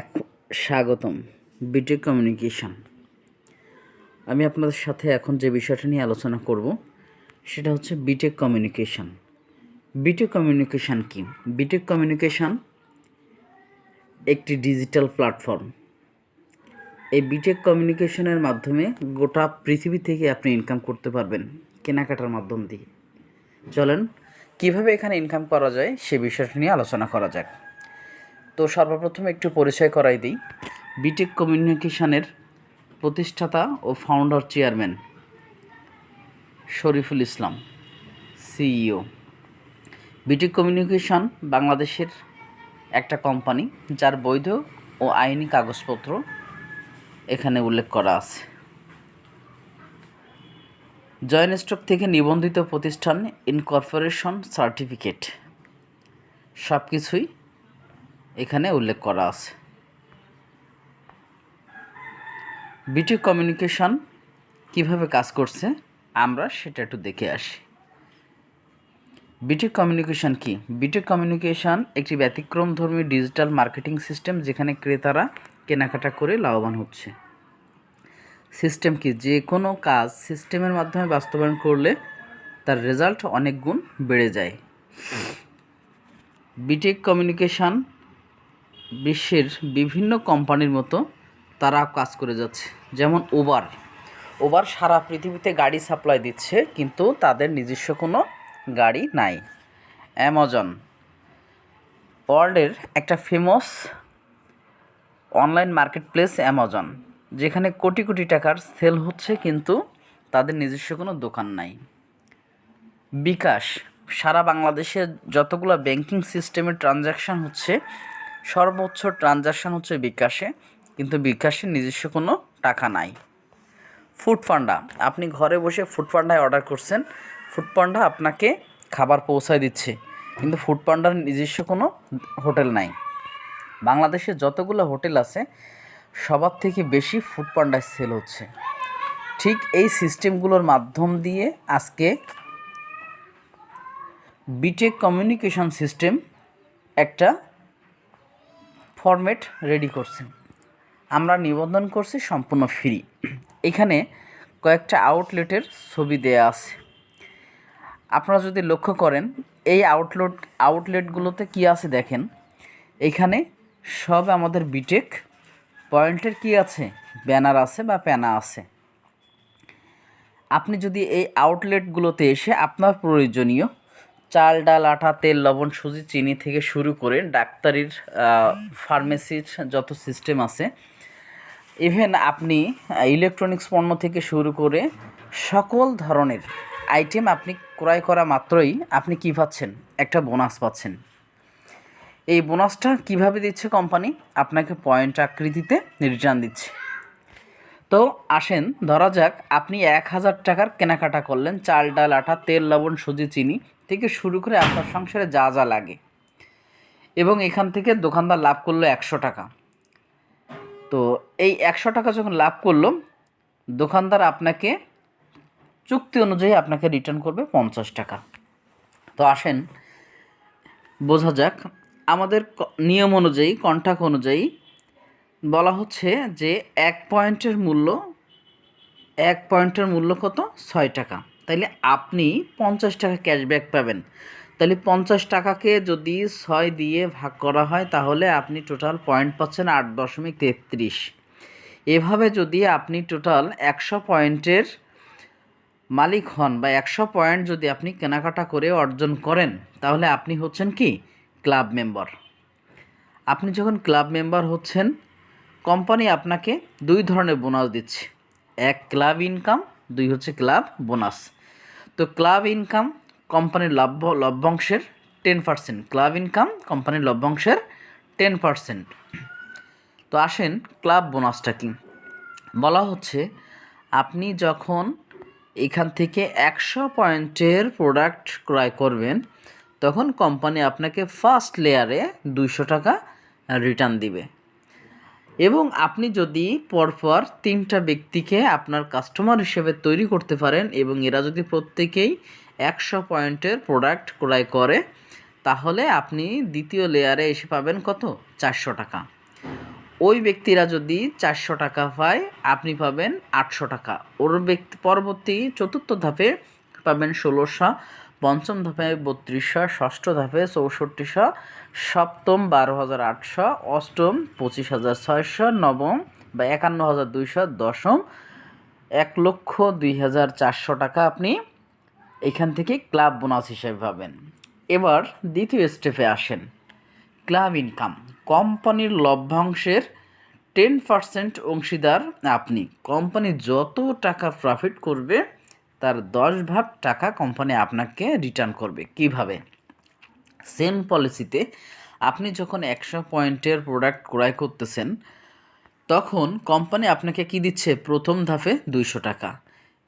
এক স্বাগতম B Tech communication. আমি আপনাদের সাথে এখন যে বিষয়টা নিয়ে আলোচনা করব, সেটা হচ্ছে B Tech communication. B Tech communication কি? বিটেক কমিউনিকেশন একটি ডিজিটাল প্ল্যাটফর্ম। এই বিটেক কমিউনিকেশনের মাধ্যমে গোটা পৃথিবী থেকে আপনি ইনকাম করতে পারবেন কেনাকাটার মাধ্যম দিয়ে। চলেন, কীভাবে এখানে ইনকাম করা যায় সে বিষয়টা নিয়ে আলোচনা করা যাক। তো সর্বপ্রথম একটু পরিচয় করাই দিই। বিটেক কমিউনিকেশনের প্রতিষ্ঠাতা ও founder chairman Shariful Islam CEO BTech communication বাংলাদেশের একটা কোম্পানি যার বৈধ ও আইনি কাগজপত্র এখানে উল্লেখ করা আছে। জয়েন্ট স্টক থেকে নিবন্ধিত প্রতিষ্ঠান ইনকর্পোরেশন সার্টিফিকেট সব কিছুই এখানে উল্লেখ করা আছে। বিটি কমিউনিকেশন কীভাবে কাজ করছে, আমরা সেটা একটু দেখে আসি। বিটেক কমিউনিকেশন কি? বিটেক কমিউনিকেশন একটি ব্যতিক্রমধর্মী ডিজিটাল মার্কেটিং সিস্টেম যেখানে ক্রেতারা কেনাকাটা করে লাভবান হচ্ছে। সিস্টেম কি? যে কোনো কাজ সিস্টেমের মাধ্যমে বাস্তবায়ন করলে তার রেজাল্ট অনেক গুণ বেড়ে যায়। বিটেক কমিউনিকেশন বিশ্বের বিভিন্ন কোম্পানির মতো তারা কাজ করে যাচ্ছে। যেমন ওবার ওবার সারা পৃথিবীতে গাড়ি সাপ্লাই দিচ্ছে, কিন্তু তাদের নিজস্ব কোনো গাড়ি নাই। অ্যামাজন ওয়ার্ল্ডের একটা famous online marketplace Amazon যেখানে কোটি কোটি টাকার সেল হচ্ছে, কিন্তু তাদের নিজস্ব কোনো দোকান নাই। বিকাশ। সারা বাংলাদেশে যতগুলো ব্যাংকিং সিস্টেমের ট্রানজ্যাকশান হচ্ছে সর্বোচ্চ ট্রানজ্যাকশান হচ্ছে বিকাশে, কিন্তু বিকাশে নিজস্ব কোনো টাকা নাই। ফুড পান্ডা, আপনি ঘরে বসে ফুড পান্ডায় অর্ডার করছেন, ফুড পান্ডা আপনাকে খাবার পৌঁছায় দিচ্ছে, কিন্তু ফুড পান্ডার নিজস্ব কোনো হোটেল নাই। বাংলাদেশে যতগুলো হোটেল আছে, সবার থেকে বেশি ফুড পান্ডায় সেল হচ্ছে। ঠিক এই সিস্টেমগুলোর মাধ্যম দিয়ে আজকে বিটেক কমিউনিকেশন সিস্টেম একটা ফরম্যাট রেডি করছেন। আমরা নিবন্ধন করছি সম্পূর্ণ ফ্রি। এখানে কয়েকটা আউটলেটের ছবি দেয়া আছে। আপনারা যদি লক্ষ্য করেন, এই আউটলেট, আউটলেটগুলোতে কি আছে দেখেন? এখানে সব আমাদের বিটেক পয়েন্টের কি আছে? ব্যানার আছে বা প্যানা আছে। আপনি যদি এই আউটলেটগুলোতে এসে আপনার প্রয়োজনীয় চাল, ডাল আটা তেল, লবণ, সুজি, চিনি থেকে শুরু করে ডাক্তারির ফার্মেসির যত সিস্টেম আছে, ইভেন আপনি ইলেকট্রনিক্স পণ্য থেকে শুরু করে সকল ধরনের আইটেম আপনি ক্রয় করা মাত্রই আপনি কী পাচ্ছেন? একটা বোনাস পাচ্ছেন। এই বোনাসটা কীভাবে দিচ্ছে কোম্পানি? আপনাকে পয়েন্ট আকৃতিতে রিটার্ন দিচ্ছে। তো আসেন, ধরা যাক, আপনি এক হাজার টাকার কেনাকাটা করলেন, চাল, ডাল আটা তেল, লবণ, সুজি, চিনি থেকে শুরু করে আপনার সংসারে যা যা লাগে। এবং এখান থেকে দোকানদার লাভ করল একশো টাকা। তো এই একশো টাকা যখন লাভ করল, দোকানদার আপনাকে চুক্তি অনুযায়ী আপনাকে রিটার্ন করবে পঞ্চাশ টাকা। তো আসেন, বোঝা যাক, আমাদের নিয়ম অনুযায়ী কন্ট্যাক্ট অনুযায়ী বলা হচ্ছে যে এক পয়েন্টের মূল্য, এক পয়েন্টের মূল্য কত? ছয় টাকা। তাইলে আপনি পঞ্চাশ টাকা ক্যাশব্যাক পাবেন। তাহলে পঞ্চাশ টাকাকে যদি ছয় দিয়ে ভাগ করা হয়, তাহলে আপনি টোটাল পয়েন্ট পাচ্ছেন আট দশমিক তেত্রিশ। এভাবে যদি আপনি টোটাল একশো পয়েন্টের মালিক হন বা একশো পয়েন্ট যদি আপনি কেনাকাটা করে অর্জন করেন, তাহলে আপনি হচ্ছেন কি? Club member. আপনি যখন ক্লাব মেম্বার হচ্ছেন, কোম্পানি আপনাকে দুই ধরনের বোনাস দিচ্ছে। এক ক্লাব ইনকাম, দুই হচ্ছে ক্লাব বোনাস। তো ক্লাব ইনকাম কোম্পানির লভ্য লভ্যাংশের টেন পার্সেন্ট ক্লাব ইনকাম কোম্পানির লভ্যাংশের টেন পার্সেন্ট তো আসেন ক্লাব বোনাসটা কি? বলা হচ্ছে আপনি যখন এখান থেকে একশো পয়েন্টের প্রোডাক্ট ক্রয় করবেন, তখন কোম্পানি আপনাকে ফার্স্ট লেয়ারে দুইশো টাকা রিটার্ন দিবে। এবং আপনি যদি পরপর তিনটা ব্যক্তিকে আপনার কাস্টমার হিসেবে তৈরি করতে পারেন এবং এরা যদি প্রত্যেকেই একশো পয়েন্টের প্রোডাক্ট ক্রয় করে, তাহলে আপনি দ্বিতীয় লেয়ারে এসে পাবেন কত? চারশো টাকা। ওই ব্যক্তিরা যদি চারশো টাকা পায়, আপনি পাবেন আটশো টাকা। ওর ব্যক্তি পরবর্তী চতুর্থ ধাপে পাবেন ষোলোশো। পঞ্চম ধাপে বত্রিশশো, ষষ্ঠ ধাপে চৌষট্টিশো, সপ্তম বারো হাজার আটশো, অষ্টম পঁচিশ হাজার ছয়শো, নবম বা একান্ন হাজার দুইশো, দশম এক লক্ষ দুই হাজার চারশো টাকা আপনি এখান থেকে ক্লাব বোনাস হিসেবে পাবেন। এবার দ্বিতীয় স্টেপে আসেন। Club income. কোম্পানির লভ্যাংশের টেন পার্সেন্ট অংশীদার আপনি। কোম্পানি যত টাকা প্রফিট করবে তার দশ ভাগ টাকা কোম্পানি আপনাকে রিটার্ন করবে। কীভাবে? সেম পলিসিতে আপনি যখন একশো পয়েন্টের প্রোডাক্ট ক্রয় করতেছেন, তখন কোম্পানি আপনাকে কি দিচ্ছে? প্রথম ধাপে দুইশো টাকা।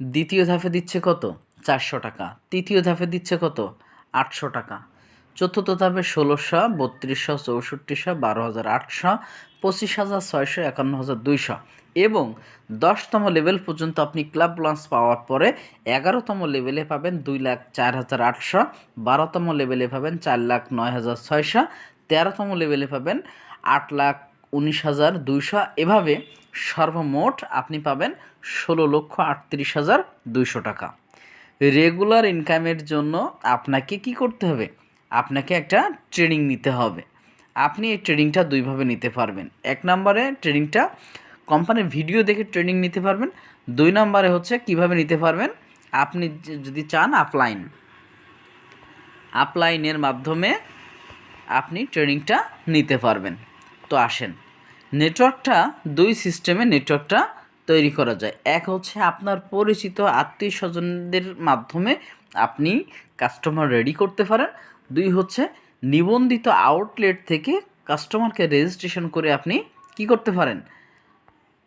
দ্বিতীয় ধাপে দিচ্ছে কত? চারশো টাকা। তৃতীয় ধাপে দিচ্ছে কত? আটশো টাকা। চতুর্থ ধাপে ষোলোশো, বত্রিশশো, চৌষট্টিশো, বারো হাজার আটশো, পঁচিশ হাজার ছয়শো একান্ন হাজার দুইশো এবং দশতম লেভেল পর্যন্ত আপনি ক্লাব লঞ্চ পাওয়ার পরে এগারোতম লেভেলে পাবেন দুই লাখ চার হাজার আটশো, বারোতম লেভেলে পাবেন চার লাখ নয় হাজার ছয়শো, তেরোতম লেভেলে পাবেন আট লাখ উনিশ হাজার দুইশো। এভাবে সর্বমোট আপনি পাবেন ষোলো লক্ষ আটত্রিশ হাজার দুইশো টাকা। রেগুলার ইনকামের জন্য আপনাকে কি করতে হবে? আপনাকে একটা ট্রেনিং নিতে হবে। আপনি এই ট্রেনিংটা দুইভাবে নিতে পারবেন। এক নম্বরে ট্রেনিংটা কোম্পানির ভিডিও দেখে ট্রেনিং নিতে পারবেন। দুই নম্বরে হচ্ছে কীভাবে নিতে পারবেন। আপনি যদি চান আপলাইন। আপলাইনের মাধ্যমে আপনি ট্রেনিংটা নিতে পারবেন। তো আসেন। নেটওয়ার্কটা, দুই সিস্টেমে নেটওয়ার্কটা তৈরি করা যায়। এক হচ্ছে আপনার পরিচিত আত্মীয় স্বজনদের মাধ্যমে আপনি কাস্টমার রেডি করতে পারেন। দুই হচ্ছে নিবন্ধিত আউটলেট থেকে কাস্টমারকে রেজিস্ট্রেশন করে আপনি কি করতে পারেন?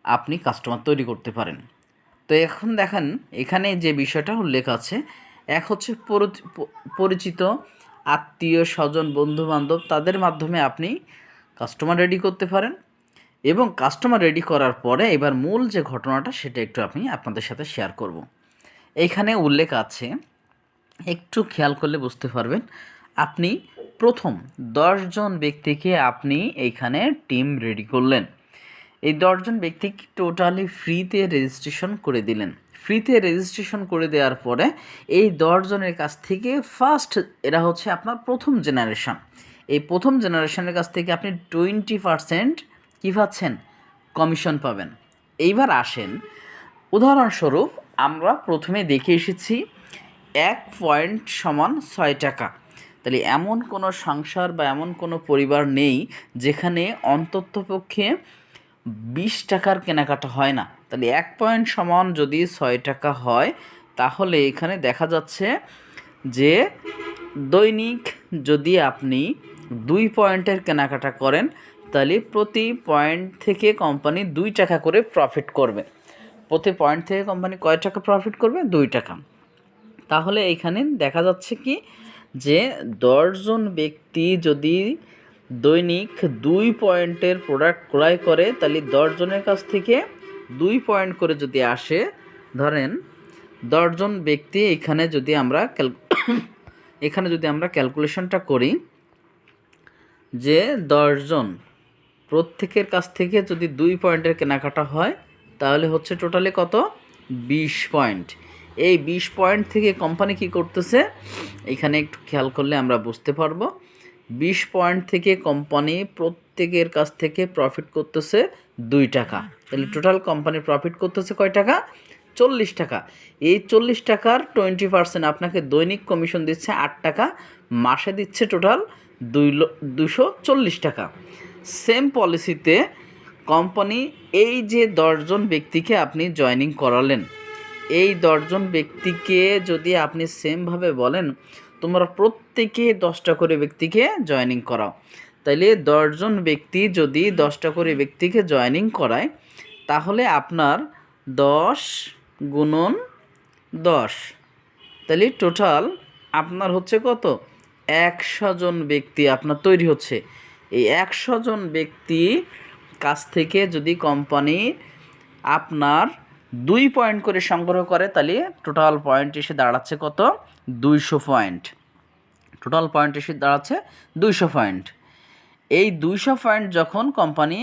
আপনি কাস্টমার তৈরি করতে পারেন। তো এখন দেখেন, এখানে যে বিষয়টা উল্লেখ আছে, এক হচ্ছে পরিচিত আত্মীয়, স্বজন বন্ধু বান্ধব তাদের মাধ্যমে আপনি কাস্টমার রেডি করতে পারেন এবং কাস্টমার রেডি করার পরে এবার মূল যে ঘটনাটা, সেটা একটু আমি আপনাদের সাথে শেয়ার করব। এইখানে উল্লেখ আছে, একটু খেয়াল করলে বুঝতে পারবেন আপনি প্রথম দশজন ব্যক্তিকে আপনি এইখানে টিম রেডি করলেন। এই দশজন ব্যক্তিকে টোটালি ফ্রিতে রেজিস্ট্রেশন করে দিলেন। ফ্রিতে রেজিস্ট্রেশন করে দেওয়ার পরে এই দশজনের কাছ থেকে ফার্স্ট এরা হচ্ছে আপনার প্রথম জেনারেশন। এই প্রথম জেনারেশনের কাছ থেকে আপনি টোয়েন্টি পারসেন্ট কী পাচ্ছেন? কমিশন পাবেন। এইবার আসেন, উদাহরণস্বরূপ আমরা প্রথমে দেখে এসেছি এক পয়েন্ট সমান ছয় টাকা। তাহলে এমন কোনো সংসার বা এমন কোনো পরিবার নেই যেখানে অন্ততপক্ষে বিশ টাকার কেনাকাটা হয় না। তাহলে এক পয়েন্ট সমান যদি ছয় টাকা হয়, তাহলে এখানে দেখা যাচ্ছে যে দৈনিক যদি আপনি দুই পয়েন্টের কেনাকাটা করেন, তাহলে প্রতি পয়েন্ট থেকে কোম্পানি দুই টাকা করে প্রফিট করবে। প্রতি পয়েন্ট থেকে কোম্পানি কয় টাকা প্রফিট করবে? দুই টাকা। তাহলে এইখানে দেখা যাচ্ছে কি যে দশজন ব্যক্তি যদি দৈনিক দুই পয়েন্টের প্রোডাক্ট ক্রয় করে, তাহলে দশজনের কাছ থেকে দুই পয়েন্ট করে যদি আসে, ধরেন দশজন ব্যক্তি এখানে যদি আমরা এখানে যদি আমরা ক্যালকুলেশনটা করি, যে দশজন প্রত্যেকের কাছ থেকে যদি দুই পয়েন্টের কেনাকাটা হয়, তাহলে হচ্ছে টোটালি কত? বিশ পয়েন্ট। এই বিশ পয়েন্ট থেকে কোম্পানি কি করতেছে? এখানে একটু খেয়াল করলে আমরা বুঝতে পারব। বিশ পয়েন্ট থেকে কোম্পানি প্রত্যেকের কাছ থেকে প্রফিট করতেছে দুই টাকা। তাহলে টোটাল কোম্পানি প্রফিট করতেছে কয় টাকা? চল্লিশ টাকা। এই চল্লিশ টাকার টোয়েন্টি পার্সেন্ট আপনাকে দৈনিক কমিশন দিচ্ছে আট টাকা, মাসে দিচ্ছে টোটাল দুই দুশো চল্লিশ টাকা। সেম পলিসিতে কোম্পানি এই যে দশজন ব্যক্তিকে আপনি জয়নিং করালেন এই দশজন ব্যক্তিকে যদি আপনি সেমভাবে বলেন, তোমরা প্রত্যেকে দশটা করে ব্যক্তিকে জয়নিং করাও। তাইলে দশজন ব্যক্তি যদি দশটা করে ব্যক্তিকে জয়নিং করায়, তাহলে আপনার দশ গুণন দশ। তাহলে টোটাল আপনার হচ্ছে কত? একশো জন ব্যক্তি আপনার তৈরি হচ্ছে। এই একশো জন ব্যক্তি কাছ থেকে যদি কোম্পানি আপনার দুই পয়েন্ট করে সংগ্রহ করে, তাহলে টোটাল পয়েন্ট এসে দাঁড়াচ্ছে কত? দুইশো পয়েন্ট টোটাল পয়েন্ট এসে দাঁড়াচ্ছে দুইশো পয়েন্ট এই দুইশো পয়েন্ট যখন কোম্পানি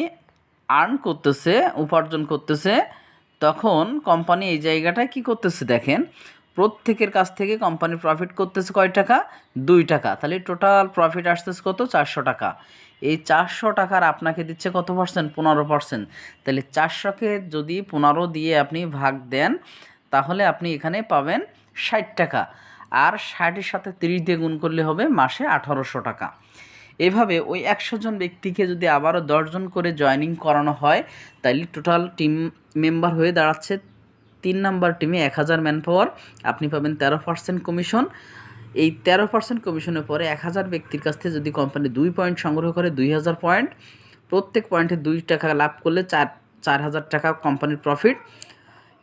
আর্ন করতেছে, উপার্জন করতেছে, তখন কোম্পানি এই জায়গাটায় কি করতেছে দেখেন? প্রত্যেকের কাছ থেকে কোম্পানি প্রফিট করতেছে কয় টাকা? দুই টাকা। তাহলে টোটাল প্রফিট আসতেছে কত? চারশো টাকা। এই চারশো টাকার আপনাকে দিচ্ছে কত পার্সেন্ট পনেরো পার্সেন্ট তাহলে চারশোকে যদি পনেরো দিয়ে আপনি ভাগ দেন, তাহলে আপনি এখানে পাবেন ষাট টাকা। আর ষাটের সাথে তিরিশ দিয়ে গুণ করলে হবে মাসে আঠারোশো টাকা। এভাবে ওই একশো জন ব্যক্তিকে যদি আবারও দশজন করে জয়েনিং করানো হয়, তাহলে টোটাল টিম মেম্বার হয়ে দাঁড়াচ্ছে তিন নাম্বার টিমে এক হাজার ম্যান পাওয়ার আপনি পাবেন তেরো পার্সেন্ট কমিশন। এই তেরো পার্সেন্ট কমিশনের পরে এক হাজার ব্যক্তির কাছ থেকে যদি কোম্পানি দুই পয়েন্ট সংগ্রহ করে দুই হাজার পয়েন্ট প্রত্যেক পয়েন্টে দুই টাকা লাভ করলে চার চার হাজার টাকা কোম্পানির প্রফিট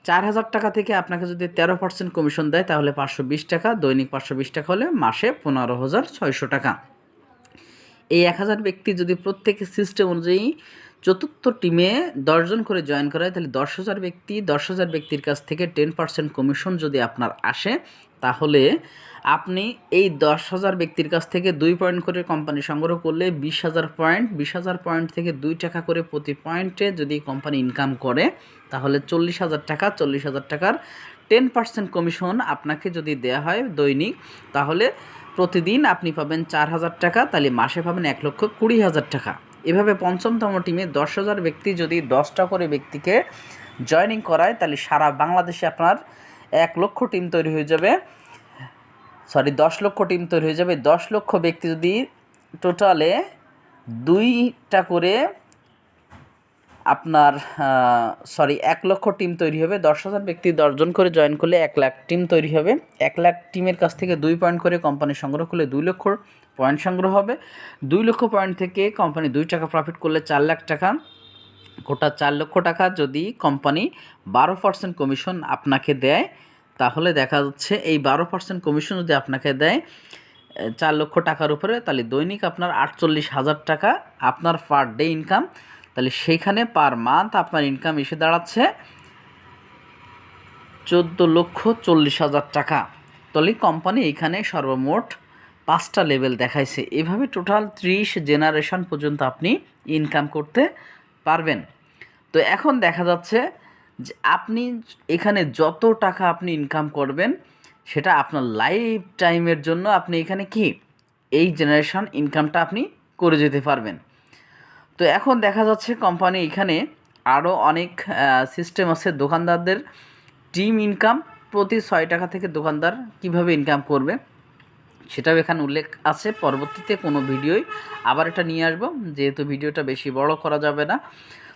চার হাজার টাকা থেকে আপনাকে যদি তেরো পার্সেন্ট কমিশন দেয়, তাহলে পাঁচশো বিশ টাকা, দৈনিক পাঁচশো বিশ টাকা হলে মাসে পনেরো হাজার ছয়শো টাকা। এই এক হাজার ব্যক্তি যদি প্রত্যেকের সিস্টেম অনুযায়ী চতুর্থ টিমে দশজন করে জয়েন করায়, তাহলে দশ হাজার ব্যক্তি দশ হাজার ব্যক্তির কাছ থেকে টেন পার্সেন্ট কমিশন যদি আপনার আসে, তাহলে আপনি এই দশ হাজার ব্যক্তির কাছ থেকে দুই পয়েন্ট করে কোম্পানি সংগ্রহ করলে বিশ হাজার পয়েন্ট বিশ হাজার পয়েন্ট থেকে দুই টাকা করে প্রতি পয়েন্টে যদি কোম্পানি ইনকাম করে, তাহলে চল্লিশ হাজার টাকা চল্লিশ হাজার টাকার টেন পার্সেন্ট কমিশন আপনাকে যদি দেয়া হয় দৈনিক, তাহলে প্রতিদিন আপনি পাবেন চার হাজার টাকা, তাহলে মাসে পাবেন এক লক্ষ কুড়ি হাজার টাকা। এভাবে পঞ্চমতম টিমে দশ হাজার ব্যক্তি যদি দশটা করে ব্যক্তিকে জয়নিং করায়, তাহলে সারা বাংলাদেশে আপনার এক লক্ষ টিম তৈরি হয়ে যাবে। সরি দশ লক্ষ টিম তৈরি হয়ে যাবে। দশ লক্ষ ব্যক্তি যদি টোটালে দুইটা করে আপনার সরি এক লক্ষ টিম তৈরি হবে। দশ হাজার ব্যক্তি দশজন করে জয়েন করলে এক লাখ টিম তৈরি হবে। এক লাখ টিমের কাছ থেকে দুই পয়েন্ট করে কোম্পানি সংগ্রহ করলে দুই লক্ষ পয়েন্ট সংগ্রহ হবে। দুই লক্ষ পয়েন্ট থেকে কোম্পানি দুই টাকা প্রফিট করলে চার লাখ টাকা। গোটা চার লক্ষ টাকা যদি কোম্পানি বারো পার্সেন্ট কমিশন আপনাকে দেয়, তাহলে দেখা যাচ্ছে এই বারো পার্সেন্ট কমিশন যদি আপনাকে দেয় চার লক্ষ টাকার উপরে, তাহলে দৈনিক আপনার আটচল্লিশ হাজার টাকা আপনার পার ডে ইনকাম তাহলে সেইখানে পার মান্থ আপনার ইনকাম এসে দাঁড়াচ্ছে চোদ্দ লক্ষ চল্লিশ হাজার টাকা। তাহলে কোম্পানি এইখানে সর্বমোট পাঁচটা লেভেল দেখাইছে। এভাবে টোটাল ত্রিশ জেনারেশন পর্যন্ত আপনি ইনকাম করতে পারবেন। তো এখন দেখা যাচ্ছে যে আপনি এখানে যত টাকা আপনি ইনকাম করবেন, সেটা আপনার লাইফ টাইমের জন্য আপনি এখানে কি? এই জেনারেশন ইনকামটা আপনি করে যেতে পারবেন। তো এখন দেখা যাচ্ছে কোম্পানি এখানে আরও অনেক সিস্টেম আছে দোকানদারদের। টিম ইনকাম প্রতি ছয় টাকা থেকে দোকানদার কীভাবে ইনকাম করবে সেটাও এখানে উল্লেখ আছে। পরবর্তীতে কোনো ভিডিওই আবার এটা নিয়ে আসব, যেহেতু ভিডিওটা বেশি বড় করা যাবে না।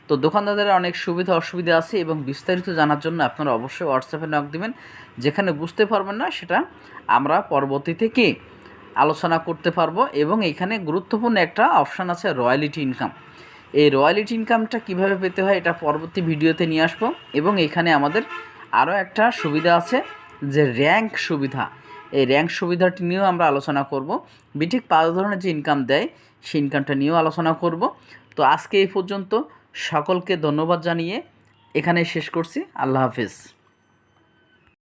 তো দোকানদারদের অনেক সুবিধা অসুবিধা আছে এবং বিস্তারিত জানার জন্য আপনারা অবশ্যই হোয়াটসঅ্যাপে নক দেবেন। যেখানে বুঝতে পারবেন না সেটা আমরা পরবর্তীতে কি আলোচনা করতে পারব এবং এখানে গুরুত্বপূর্ণ একটা অপশান আছে রয়্যালিটি ইনকাম। এই রয়্যালিটি ইনকামটা কীভাবে পেতে হয় এটা পরবর্তী ভিডিওতে নিয়ে আসব এবং এখানে আমাদের আরও একটা সুবিধা আছে যে র্যাঙ্ক সুবিধা। এই র্যাঙ্ক সুবিধাটি নিয়েও আমরা আলোচনা করব। বিঠিক পাঁচ ধরনের যে ইনকাম দেয়, সেই ইনকামটা নিয়েও আলোচনা করব। তো আজকে এই পর্যন্ত সকলকে ধন্যবাদ জানিয়ে এখানে শেষ করছি। আল্লাহ হাফিজ।